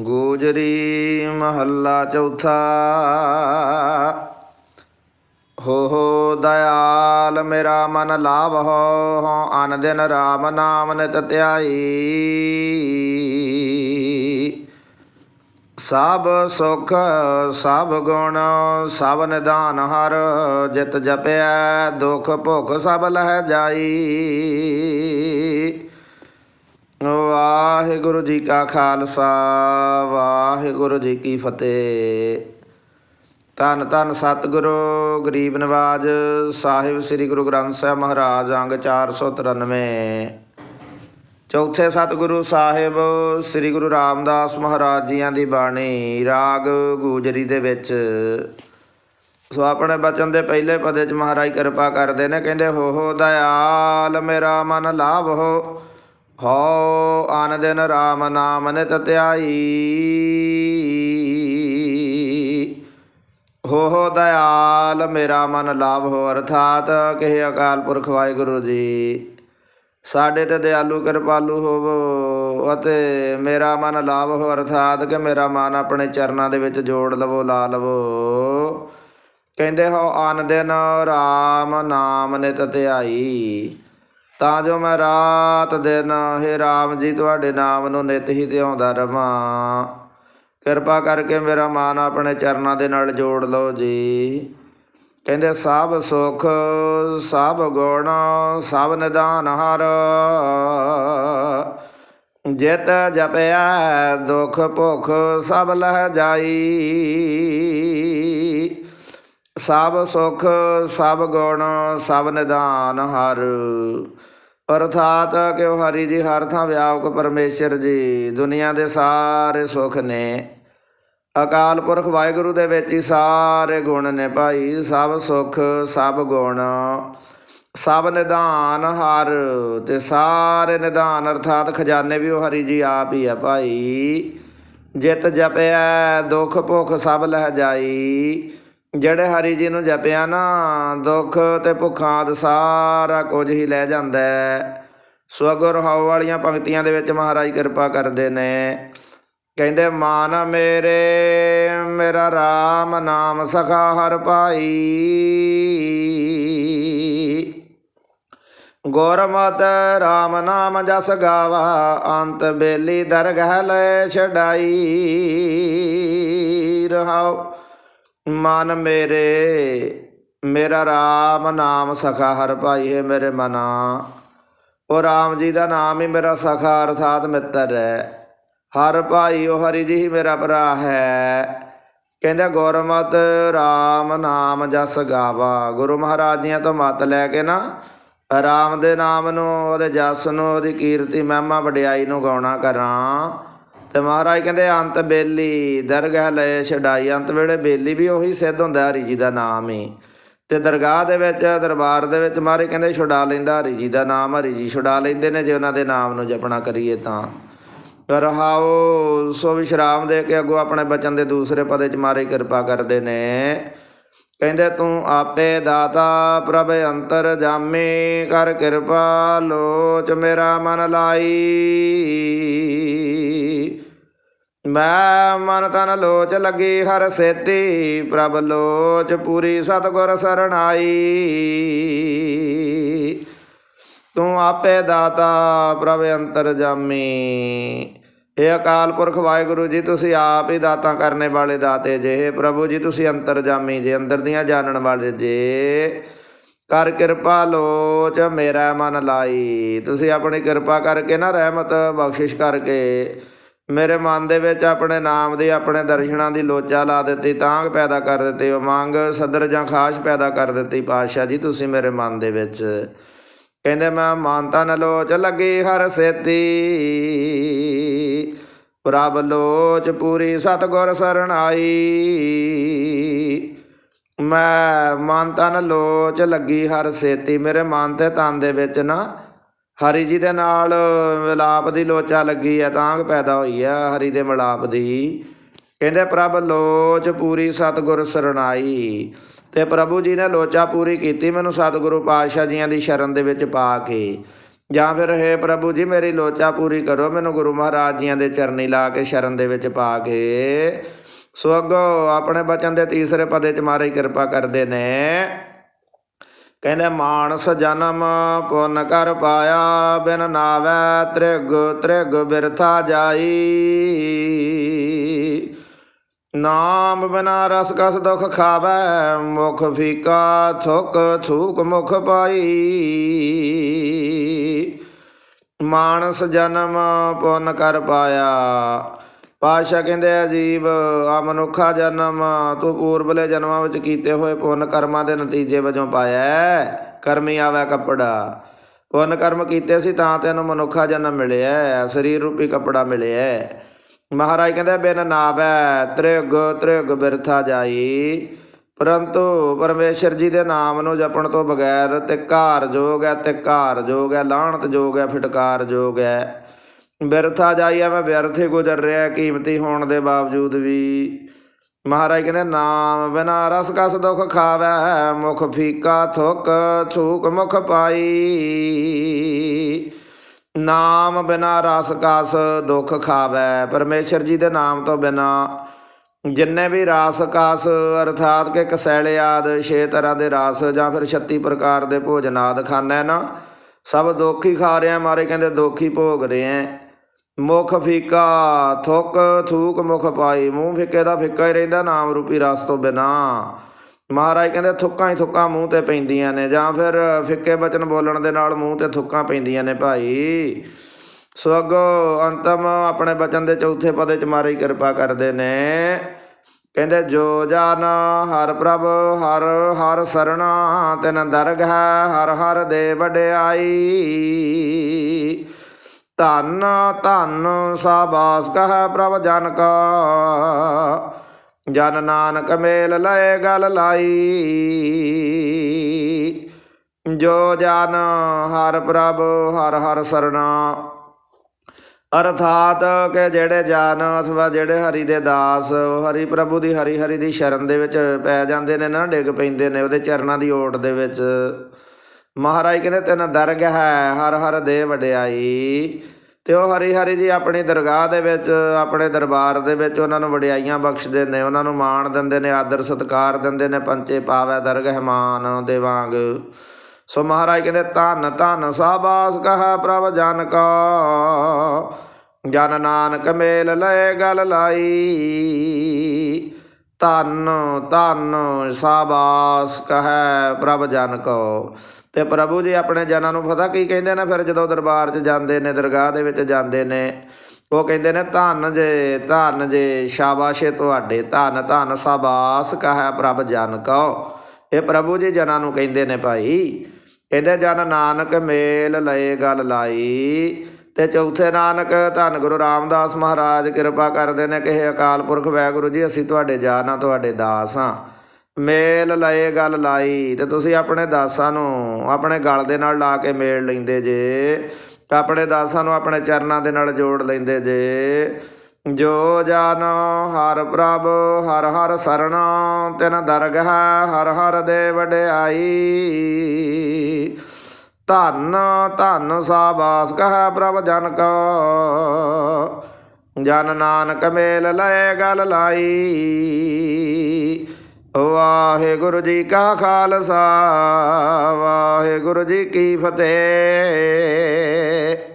ਗੋਜਰੀ ਮਹੱਲਾ ਚੌਥਾ। ਹੋ ਹੋ, ਦਇਆਲ ਮੇਰਾ ਮਨ ਲਾਭ ਹੋ ਹਉ ਅਨ ਦਿਨ ਰਾਮ ਨਾਮ ਨਿਤ ਧਿਆਈ। ਸਭ ਸੁਖ, ਸਭ ਗੁਣ, ਸਭ ਨਿਦਾਨ ਹਰ, ਜਿਤ ਜਪਿਆ ਦੁਖ ਭੁਖ ਸਭ ਲਹਿ ਜਾਈ। ਵਾਹਿਗੁਰੂ ਜੀ ਕਾ ਖਾਲਸਾ, ਵਾਹਿਗੁਰੂ ਜੀ ਕੀ ਫਤਿਹ। ਧੰਨ ਧੰਨ ਸਤਿਗੁਰੂ, ਗਰੀਬ ਨਿਵਾਜ਼, ਸਾਹਿਬ ਸ੍ਰੀ ਗੁਰੂ ਗ੍ਰੰਥ ਸਾਹਿਬ ਮਹਾਰਾਜ, ਅੰਗ 493 ਚੌਥੇ ਸਤਿਗੁਰੂ ਸਾਹਿਬ, ਸ੍ਰੀ ਗੁਰੂ ਰਾਮਦਾਸ ਮਹਾਰਾਜ ਜੀਆਂ ਦੀ ਬਾਣੀ, ਰਾਗ ਗੂਜਰੀ ਦੇ ਵਿੱਚ। ਸੋ ਆਪਣੇ ਬਚਨ ਦੇ ਪਹਿਲੇ ਪਦੇ ਚ ਮਹਾਰਾਜ ਕਿਰਪਾ ਕਰਦੇ ਨੇ, ਕਹਿੰਦੇ ਹੋ ਹੋ ਦਇਆਲ, ਮੇਰਾ ਮਨ ਲਾਭ ਹੋ ਹਉ ਆਨ ਦਿਨ RAM ਨਾਮ ਨਿਤ ਧਿਆਈ। ਹੋ ਹੋ ਦਇਆਲ, ਮੇਰਾ ਮਨ ਲਾਭ ਹੋ ਅਰਥਾਤ, ਕਹੇ ਅਕਾਲ ਪੁਰਖ ਵਾਹਿਗੁਰੂ ਜੀ। ਸਾਡੇ ਤੇ ਦਿਆਲੂ ਕਿਰਪਾਲੂ ਹੋਵੋ ਅਤੇ ਮੇਰਾ ਮਨ ਲਾਭ ਹੋ ਅਰਥਾਤ, ਕਿ ਮੇਰਾ ਮਨ ਆਪਣੇ ਚਰਨਾਂ ਦੇ ਵਿੱਚ ਜੋੜ ਲਵੋ, ਲਾ ਲਵੋ। ਕਹਿੰਦੇ ਹੋ ਆਨ ਦਿਨ RAM ਨਾਮ ਨਿਤ ਧਿਆਈ। ਤਾਂ ਜੋ ਮੈਂ ਰਾਤ ਦਿਨ ਹੇ RAM ਜੀ ਤੁਹਾਡੇ ਨਾਮ ਨੂੰ ਨਿਤ ਹੀ ਧਿਆਉਂਦਾ ਰਵਾਂ। ਕਿਰਪਾ ਕਰਕੇ ਮੇਰਾ ਮਨ ਆਪਣੇ ਚਰਨਾਂ ਦੇ ਨਾਲ ਜੋੜ ਲਓ ਜੀ। ਕਹਿੰਦੇ, ਸਭ ਸੁਖ, ਸਭ ਗੁਣ, ਸਭ ਨਿਦਾਨ ਹਰ। ਜਿਤ ਜਪਿਆ ਦੁਖ ਭੁਖ ਸਭ ਲਹਿ ਜਾਈ। ਸਭ ਸੁਖ, ਸਭ ਗੁਣ, ਸਭ ਨਿਦਾਨ ਹਰ। ਅਰਥਾਤ ਕਿ ਉਹ ਹਰੀ ਜੀ, ਹਰ ਥਾਂ ਵਿਆਪਕ ਪਰਮੇਸ਼ਰ ਜੀ, ਦੁਨੀਆ ਦੇ ਸਾਰੇ ਸੁਖ ਨੇ। ਅਕਾਲ ਪੁਰਖ ਵਾਹਿਗੁਰੂ ਦੇ ਵਿੱਚ ਹੀ ਸਾਰੇ ਗੁਣ ਨੇ ਭਾਈ, ਸਭ ਸੁਖ, ਸਭ ਗੁਣ। ਸਭ ਨਿਧਾਨ ਹਰ ਤੇ ਸਾਰੇ ਨਿਧਾਨ, ਅਰਥਾਤ ਖਜ਼ਾਨੇ ਵੀ ਉਹ ਹਰੀ ਜੀ ਆਪ ਹੀ ਆ ਭਾਈ। ਜਿਤ ਜਪਿਆ ਦੁੱਖ ਭੁੱਖ ਸਭ ਲਹਿ ਜਾਈ। ਜਿਹੜੇ ਹਰੀ ਜੀ ਨੂੰ ਜਪਿਆ ਨਾ, ਦੁੱਖ ਤੇ ਭੁੱਖਾਂ ਦਾ ਸਾਰਾ ਕੁਝ ਹੀ ਲੈ ਜਾਂਦਾ ਹੈ। ਸੋ ਅਗਰ ਹਉ ਵਾਲੀਆਂ ਪੰਕਤੀਆਂ ਦੇ ਵਿੱਚ ਮਹਾਰਾਜ ਕਿਰਪਾ ਕਰਦੇ ਨੇ। ਕਹਿੰਦੇ, ਮਾਨ ਮੇਰੇ, ਮੇਰਾ RAM ਨਾਮ ਸਖਾ ਹਰ ਪਾਈ ਗੁਰਮਤ RAM ਨਾਮ ਜਸ ਗਾਵਾ, ਅੰਤ ਬੇਲੀ ਦਰਗਹ ਲੈ ਛਡਾਈ। ਰਹਾਉ ਮਨ ਮੇਰੇ, ਮੇਰਾ RAM ਨਾਮ ਸਖਾ, ਹਰ ਭਾਈ ਹੈ ਮੇਰੇ ਮਨਾ। ਉਹ RAM ਜੀ ਦਾ ਨਾਮ ਹੀ ਮੇਰਾ ਸਖਾ, ਅਰਥਾਤ ਮਿੱਤਰ ਹੈ। ਹਰ ਭਾਈ ਉਹ ਹਰੀ ਜੀ ਹੀ ਮੇਰਾ ਭਰਾ ਹੈ। ਕਹਿੰਦੇ ਗੁਰਮਤ RAM ਨਾਮ ਜਸ ਗਾਵਾ। ਗੁਰੂ ਮਹਾਰਾਜ ਜੀਆਂ ਤੋਂ ਮਤ ਲੈ ਕੇ ਨਾ, ਰਾਮ ਦੇ ਨਾਮ ਨੂੰ, ਉਹਦੇ ਜਸ ਨੂੰ, ਉਹਦੀ ਕੀਰਤੀ ਮਹਿਮਾ ਵਡਿਆਈ ਨੂੰ ਗਾਉਣਾ ਕਰਾਂ। ਤੇ ਮਹਾਰਾਜ ਕਹਿੰਦੇ, ਅੰਤ ਬੇਲੀ ਦਰਗਾਹ ਲਏ ਛਡਾਈ, ਅੰਤ ਵੇਲੇ ਬੇਲੀ ਵੀ ਉਹੀ ਸਿੱਧ ਹੁੰਦਾ, ਹਰੀ ਜੀ ਦਾ ਨਾਮ ਹੀ। ਤੇ ਦਰਗਾਹ ਦੇ ਵਿੱਚ, ਦਰਬਾਰ ਦੇ ਵਿੱਚ ਮਹਾਰਾਜ ਕਹਿੰਦੇ, ਛੁਡਾ ਲੈਂਦਾ ਹਰੀ ਜੀ ਦਾ ਨਾਮ, ਹਰੀ ਜੀ ਛੁਡਾ ਲੈਂਦੇ ਨੇ ਜੇ ਉਹਨਾਂ ਦੇ ਨਾਮ ਨੂੰ ਜਪਣਾ ਕਰੀਏ ਤਾਂ। ਰਹਾਓ, ਸੋ ਵਿਸ਼ਰਾਮ ਦੇ ਕੇ ਅੱਗੋਂ ਆਪਣੇ ਬਚਨ ਦੇ ਦੂਸਰੇ ਪਦੇ ਚ ਮਾਰੇ ਕਿਰਪਾ ਕਰਦੇ ਨੇ। ਕਹਿੰਦੇ ਤੂੰ ਆਪੇ ਦਾਤਾ, ਪ੍ਰਭ ਅੰਤਰ ਜਾਮੇ, ਕਰ ਕਿਰਪਾ, ਲੋਚ ਮੇਰਾ ਮਨ ਲਾਈ। ਮੈਂ ਮਨ ਤਨ ਲੋਚ ਲੱਗੀ, ਹਰ ਸੇਤੀ, ਪ੍ਰਭ ਲੋਚ ਪੂਰੀ ਸਤਗੁਰ ਸਰਣਾਈ। ਤੂੰ ਆਪੇ ਦਾਤਾ, ਪ੍ਰਭ ਅੰਤਰ ਜਾਮੀ ਇਹ ਅਕਾਲ ਪੁਰਖ ਵਾਹਿਗੁਰੂ ਜੀ, ਤੁਸੀਂ ਆਪ ਹੀ ਦਾਤਾਂ ਕਰਨੇ ਵਾਲੇ ਦਾਤੇ ਜੇ। ਪ੍ਰਭੂ ਜੀ, ਤੁਸੀਂ ਅੰਤਰ ਜਾਮੀ ਜੇ, ਅੰਦਰ ਦੀਆਂ ਜਾਣਨ ਵਾਲੇ ਜੇ। ਕਰ ਕਿਰਪਾ ਲੋਚ, ਮੇਰਾ ਮਨ ਲਾਈ। ਤੁਸੀਂ ਆਪਣੀ ਕਿਰਪਾ ਕਰਕੇ ਨਾ ਰਹਿਮਤ ਬਖਸ਼ਿਸ਼ ਕਰਕੇ ਮੇਰੇ ਮਨ ਦੇ ਵਿੱਚ ਆਪਣੇ ਨਾਮ ਦੀ, ਆਪਣੇ ਦਰਸ਼ਨਾਂ ਦੀ ਲੋਚਾ ਲਾ ਦਿੱਤੀ, ਤਾਂਗ ਪੈਦਾ ਕਰ ਦਿੱਤੀ, ਉਮੰਗ, ਸਦਰ ਜਾਂ ਖਾਸ਼ ਪੈਦਾ ਕਰ ਦਿੱਤੀ। ਪਾਤਸ਼ਾਹ ਜੀ, ਤੁਸੀਂ ਮੇਰੇ ਮਨ ਦੇ ਵਿੱਚ ਕਹਿੰਦੇ ਮੈਂ ਮਾਨਤਾ ਨ ਲੋਚ ਲੱਗੀ, ਹਰ ਸੇਤੀ ਪ੍ਰਭ ਲੋਚ ਪੂਰੀ ਸਤਗੁਰ ਸਰਣਾਈ ਮੈਂ ਮਨ ਤਨ ਲੋਚ ਲੱਗੀ, ਹਰ ਸੇਤੀ ਮੇਰੇ ਮਨ ਤੇ ਤਨ ਦੇ ਵਿੱਚ ਨਾ। ਹਰੀ ਜੀ ਦੇ ਨਾਲ ਮਿਲਾਪ ਦੀ ਲੋਚਾ ਲੱਗੀ ਹੈ ਤਾਂ ਪੈਦਾ ਹੋਈ ਹੈ ਹਰੀ ਦੇ ਮਿਲਾਪ ਦੀ। ਕਹਿੰਦੇ ਪ੍ਰਭ ਲੋਚ ਪੂਰੀ ਸਤਗੁਰ ਸਰਣਾਈ ਤੇ ਪ੍ਰਭੂ ਜੀ ਨੇ ਲੋਚਾ ਪੂਰੀ ਕੀਤੀ, ਮੈਨੂੰ ਸਤਿਗੁਰੂ ਪਾਤਸ਼ਾਹ ਜੀਆਂ ਦੀ ਸ਼ਰਨ ਦੇ ਵਿੱਚ ਪਾ ਕੇ। ਜਾਂ ਫਿਰ, ਹੈ ਪ੍ਰਭੂ ਜੀ, ਮੇਰੀ ਲੋਚਾ ਪੂਰੀ ਕਰੋ। ਮੈਨੂੰ ਗੁਰੂ ਮਹਾਰਾਜ ਜੀਆਂ ਦੇ ਚਰਨੀ ਲਾ ਕੇ, ਸ਼ਰਨ ਦੇ ਵਿੱਚ ਪਾ ਕੇ। ਸੋ ਅੱਗੋਂ ਆਪਣੇ ਬਚਨ ਦੇ ਤੀਸਰੇ ਪਦੇ ਚ ਮਾਰੇ ਕਿਰਪਾ ਕਰਦੇ ਨੇ। ਕਹਿੰਦੇ, ਮਾਨਸ ਜਨਮ ਪੁੰਨ ਕਰ ਪਾਇਆ, ਬਿਨ ਨਾਵੈ ਤ੍ਰਿਗ ਤ੍ਰਿਗ ਬਿਰਥਾ ਜਾਈ। ਨਾਮ ਬਿਨਾ ਰਸ ਕਸ ਦੁਖ ਖਾਵੈ, ਮੁਖ ਫੀਕਾ ਥੁਕ ਥੂਕ ਮੁਖ ਪਾਈ। ਮਾਨਸ ਜਨਮ ਪੁੰਨ ਕਰ ਪਾਇਆ ਪਾਸ਼ਾ ਕਹਿੰਦੇ ਆ ਜੀਵ ਆ ਮਨੁੱਖਾ ਜਨਮ, ਤੂੰ ਪੂਰਬਲੇ ਜਨਮਾਂ ਵਿੱਚ ਕੀਤੇ ਹੋਏ ਪੁੰਨ ਕਰਮਾਂ ਦੇ ਨਤੀਜੇ ਵਜੋਂ ਪਾਇਆ ਕਰਮੀ ਆਵੇ ਕੱਪੜਾ। ਪੁੰਨ ਕਰਮ ਕੀਤੇ ਸੀ ਤਾਂ ਤੈਨੂੰ ਮਨੁੱਖਾ ਜਨਮ ਮਿਲਿਆ ਸਰੀਰ ਰੂਪੀ ਕੱਪੜਾ ਮਿਲਿਆ ਮਹਾਰਾਜ ਕਹਿੰਦੇ, ਬਿਨ ਨਾਵੈ ਤ੍ਰਿਗ ਤ੍ਰਿਗ ਬਿਰਥਾ ਜਾਈ। ਪਰੰਤੂ ਪਰਮੇਸ਼ਰ ਜੀ ਦੇ ਨਾਮ ਨੂੰ ਜਪਣ ਤੋਂ ਬਗੈਰ ਤੇ ਘਾਰ ਜੋਗ ਹੈ ਤੇ ਘਾਰ ਜੋਗ ਹੈ, ਲਾਹਣਤ ਜੋਗ ਹੈ, ਫਿਟਕਾਰ ਜੋਗ ਹੈ। ਬਿਰਥਾ ਜਾਈ ਐਵੇਂ ਵਿਅਰਥ ਹੀ ਗੁਜ਼ਰ ਰਿਹਾ ਕੀਮਤੀ ਹੋਣ ਦੇ ਬਾਵਜੂਦ ਵੀ। ਮਹਾਰਾਜ ਕਹਿੰਦੇ, ਨਾਮ ਬਿਨਾ ਰਸ ਕਸ ਦੁਖ ਖਾਵੈ, ਮੁਖ ਫੀਕਾ ਥੁਕ, ਥੂਕ ਮੁਖ ਪਾਈ। ਨਾਮ ਬਿਨਾ ਰਸ ਕਾਸ ਦੁੱਖ ਖਾਵੈ। ਪਰਮੇਸ਼ਰ ਜੀ ਦੇ ਨਾਮ ਤੋਂ ਬਿਨਾ ਜਿੰਨੇ ਵੀ ਰਾਸ ਕਾਸ, ਅਰਥਾਤ ਕਿ ਕਸੈਲੇ ਆਦ, ਛੇ ਤਰ੍ਹਾਂ ਦੇ ਰਾਸ ਜਾਂ ਫਿਰ 36 ਪ੍ਰਕਾਰ ਦੇ ਭੋਜਨ ਆਦ ਖਾਣਾ ਨਾ, ਸਭ ਦੁੱਖ ਹੀ ਖਾ ਰਿਆ ਮਾਰੇ ਕਹਿੰਦੇ ਦੁੱਖ ਹੀ ਭੋਗ ਰਹੇ। ਐ ਮੁਖ ਫੀਕਾ, ਥੁੱਕ, ਥੂਕ ਮੁਖ ਪਾਈ, ਮੂੰਹ ਫਿੱਕੇ ਦਾ ਫਿੱਕਾ ਹੀ ਰਹਿੰਦਾ ਨਾਮ ਰੂਪੀ ਰਸ ਤੋਂ ਬਿਨਾ। ਮਹਾਰਾਜ ਕਹਿੰਦੇ ਥੁੱਕਾਂ ਹੀ ਥੁੱਕਾਂ ਮੂੰਹ ਤੇ ਪੈਂਦੀਆਂ ਨੇ, ਜਾਂ ਫਿਰ ਫਿੱਕੇ ਬਚਨ ਬੋਲਣ ਦੇ ਨਾਲ ਮੂੰਹ ਤੇ ਥੁੱਕਾਂ ਪੈਂਦੀਆਂ ਨੇ ਭਾਈ। ਸੋ ਅੱਗੋਂ ਅੰਤਮ ਆਪਣੇ ਬਚਨ ਦੇ ਚੌਥੇ ਪਦੇ ਚ ਮਾਰੀ ਕਿਰਪਾ ਕਰਦੇ ਨੇ। ਕਹਿੰਦੇ ਜੋ ਜਨ ਹਰ ਪ੍ਰਭ, ਹਰ ਹਰ ਸਰਣਾ, ਤਿਨ ਦਰਗ ਹੈ, ਹਰ ਹਰ ਦੇ ਵਡਿਆਈ। ਧੰਨ ਧੰਨ ਸਾਬਾਸ ਕਹੈ ਪ੍ਰਭ ਜਨ ਕਾ ਜਨ ਨਾਨਕ ਮੇਲ ਲਏ ਗਲ ਲਾਈ। ਜੋ ਜਨ ਹਰ ਪ੍ਰਭ ਹਰ ਹਰ ਸਰਣਾ। ਅਰਥਾਤ ਕਿ ਜਿਹੜੇ ਜਾਨ ਅਥਵਾ ਜਿਹੜੇ ਹਰੀ ਦੇ ਦਾਸ, ਹਰੀ ਪ੍ਰਭੂ ਦੀ ਹਰੀ ਹਰੀ ਦੀ ਸ਼ਰਨ ਦੇ ਵਿੱਚ ਪੈ ਜਾਂਦੇ ਨੇ ਨਾ, ਡਿੱਗ ਪੈਂਦੇ ਨੇ ਉਹਦੇ ਚਰਨਾਂ ਦੀ ਓਟ ਦੇ ਵਿੱਚ। ਮਹਾਰਾਜ ਕਹਿੰਦੇ, ਤੈਨੂੰ ਦਰਗ ਹੈ, ਹਰ ਹਰ ਦੇ ਵਡਿਆਈ। ਤੇ ਉਹ ਹਰੀ ਹਰੀ ਜੀ ਆਪਣੀ ਦਰਗਾਹ ਦੇ ਵਿੱਚ, ਆਪਣੇ ਦਰਬਾਰ ਦੇ ਵਿੱਚ ਉਹਨਾਂ ਨੂੰ ਵਡਿਆਈਆਂ ਬਖਸ਼ਦੇ ਨੇ, ਉਹਨਾਂ ਨੂੰ ਮਾਣ ਦਿੰਦੇ ਨੇ, ਆਦਰ ਸਤਕਾਰ ਦਿੰਦੇ ਨੇ, ਪੰਚੇ ਪਾਵੈ ਦਰਗ ਹਮਾਨ ਦੇ ਵਾਂਗ। ਸੋ ਮਹਾਰਾਜ ਕਹਿੰਦੇ, ਧੰਨ ਧੰਨ ਸਾਬਾਸ ਕਹਾ ਪ੍ਰਭ ਜਨ ਕਾ। ਜਨ ਨਾਨਕ ਮੇਲ ਲਏ, ਗਲ ਲਾਈ। ਧੰਨ ਧੰਨ ਸਾਬਾਸ ਕਹੈ ਪ੍ਰਭ ਜਨ ਕੋ। ਤੇ ਪ੍ਰਭੂ ਜੀ ਆਪਣੇ ਜਨਾਂ ਨੂੰ ਪਤਾ ਕੀ ਕਹਿੰਦੇ ਨੇ? ਫਿਰ ਜਦੋਂ ਦਰਬਾਰ 'ਚ ਜਾਂਦੇ ਨੇ, ਦਰਗਾਹ ਦੇ ਵਿੱਚ ਜਾਂਦੇ ਨੇ, ਉਹ ਕਹਿੰਦੇ ਨੇ, ਧੰਨ ਜੇ ਧੰਨ ਜੇ, ਸ਼ਾਬਾਸ਼ੇ ਤੁਹਾਡੇ। ਧੰਨ ਧੰਨ ਸਾਬਾਸ ਕਹੈ ਪ੍ਰਭ ਜਨ ਕੋ। ਇਹ ਪ੍ਰਭੂ ਜੀ ਜਨਾਂ ਨੂੰ ਕਹਿੰਦੇ ਨੇ ਭਾਈ। ਕਹਿੰਦੇ, ਜਨ ਨਾਨਕ ਮੇਲ ਲਏ ਗੱਲ ਲਾਈ। ਤੇ ਚੌਥੇ ਨਾਨਕ, ਧੰਨ ਗੁਰੂ ਰਾਮਦਾਸ ਮਹਾਰਾਜ, ਕਿਰਪਾ ਕਰਦੇ ਨੇ ਕਿ ਇਹ ਅਕਾਲ ਪੁਰਖ ਵਾਹਿਗੁਰੂ ਜੀ, ਅਸੀਂ ਤੁਹਾਡੇ ਜਾਨਾ ਤੁਹਾਡੇ ਦਾਸ ਹਾਂ। ਮੇਲ ਲਏ, ਗੱਲ ਲਾਈ, ਤੇ ਤੁਸੀਂ ਆਪਣੇ ਦਾਸਾਂ ਨੂੰ ਆਪਣੇ ਗਲ ਦੇ ਨਾਲ ਲਾ ਕੇ ਮੇਲ ਲੈਂਦੇ ਜੇ। ਆਪਣੇ ਦਾਸਾਂ ਨੂੰ ਆਪਣੇ ਚਰਨਾਂ ਦੇ ਨਾਲ ਜੋੜ ਲੈਂਦੇ ਜੇ। ਜੋ ਜਨ, ਹਰ ਪ੍ਰਭ, ਹਰ ਹਰ ਸਰਣਾ ਤਿਨ ਦਰਗ ਹੈ ਹਰ ਹਰ ਦੇ ਵਡਿਆਈ ਧੰਨ ਧੰਨ ਸਾਬਾਸ ਕਹੈ ਪ੍ਰਭ ਜਨ ਕੋ ਜਨ ਨਾਨਕ ਮੇਲ ਲਏ, ਗਲ ਲਾਈ। ਵਾਹਿਗੁਰੂ ਜੀ ਕਾ ਖਾਲਸਾ, ਵਾਹਿਗੁਰੂ ਜੀ ਕੀ ਫਤਿਹ।